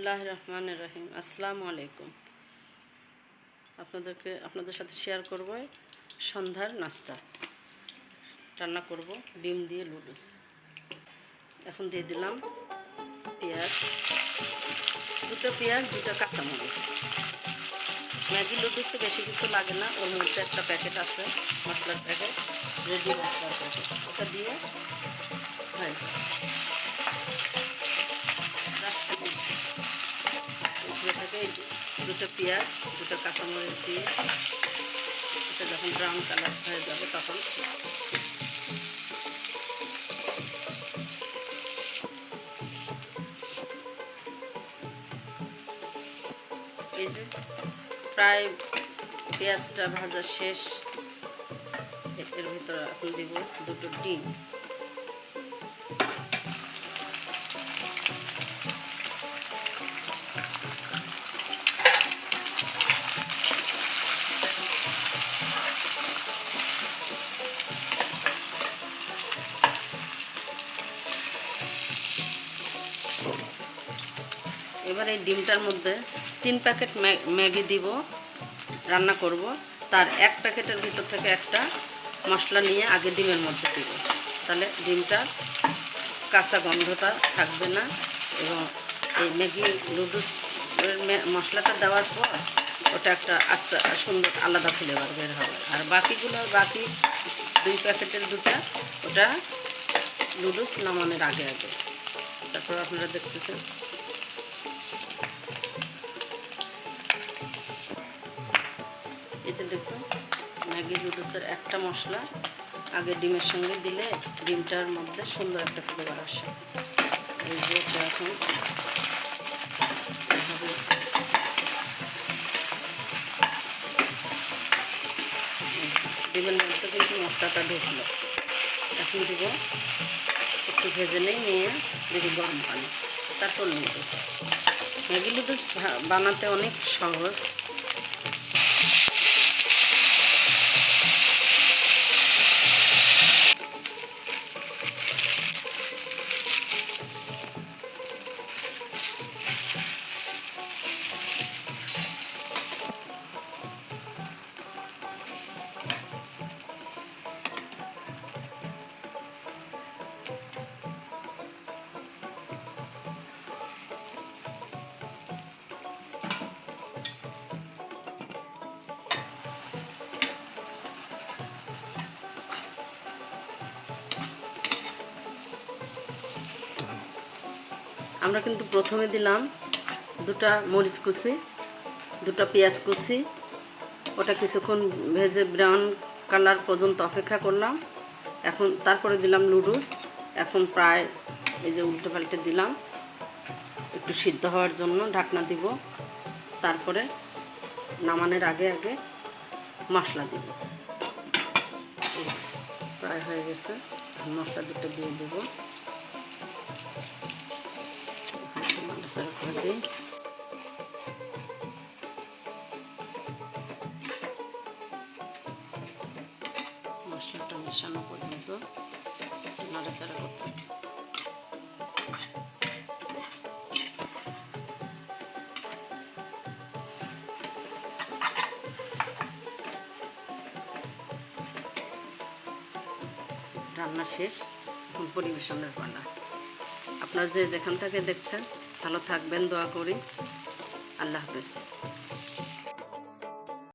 বিসমিল্লাহ রহমান রহিম। আসসালামু আলাইকুম। আপনাদেরকে, আপনাদের সাথে শেয়ার করব সন্ধ্যার নাস্তা। রান্না করব ডিম দিয়ে লুডুস এখন দিয়ে দিলাম পেঁয়াজ। দুটো পেঁয়াজ, দুটো কাঁচামরিচ। ম্যাগি লুডুসে বেশি কিছু লাগে না, ওর মধ্যে একটা প্যাকেট আছে, মশলার প্যাকেট, রেডি মশলার প্যাকেট। ওটা দিয়ে হয় থাকে দুটো পেঁয়াজ, দুটো কাঁচামরিচ দিয়ে এটা যখন ব্রাউন কালার হয়ে যাবে তখন এই যে প্রায় পেঁয়াজটা ভাজা শেষ, এর ভিতরে এখন দিব দুটো ডিম। এবার এই ডিমটার মধ্যে তিন প্যাকেট ম্যাগি দিব, রান্না করব। তার এক প্যাকেটের ভিতর থেকে একটা মশলা নিয়ে আগে ডিমের মধ্যে দিব। তাহলে ডিমটা কাঁচা গন্ধটা থাকবে না এবং এই ম্যাগি নুডলস মশলাটা দেওয়ার পর ওটা একটা আস্তে, সুন্দর আলাদা ফ্লেভার বের হবে। আর বাকিগুলো, বাকি দুই প্যাকেটের দুটা, ওটা নুডলস নামানোর আগে আগে। তারপর আপনারা দেখতেছেন যে দেখুন, ম্যাগি নুডলসের একটা মশলা, আগে ডিমের সঙ্গে দিলে ডিমটার মধ্যে সুন্দর একটা ফ্লেভার আসে। এই যে এখন ডিমের মধ্যে কিন্তু মশলাটা ঢুকলো। এখন দিব একটু ভেজে নেই, নিয়ে দিব গরম পানি। তারপর নুডলস ম্যাগি নুডলস বানাতে অনেক সহজ। আমরা কিন্তু প্রথমে দিলাম দুটা মরিচ কুচি, দুটো পেঁয়াজ কুচি। ওটা কিছুক্ষণ ভেজে ব্রাউন কালার পর্যন্ত অপেক্ষা করলাম। এখন তারপরে দিলাম নুডলস এখন প্রায় এই যে উল্টে পাল্টে দিলাম। একটু সিদ্ধ হওয়ার জন্য ঢাকনা দিব। তারপরে নামানোর আগে আগে মশলা দিব। প্রায় হয়ে গেছে। মশলা দুটো দিয়ে দেবো। নাড়াচাড়া করে দিই মশলাটা মেশানো পর্যন্ত নাড়াচাড়া করতে রান্না শেষ পরিবেশনের পালা। আপনারা যে যেখান থেকে দেখছেন ভালো থাকবেন দোয়া করি। আল্লাহ হাফেজ।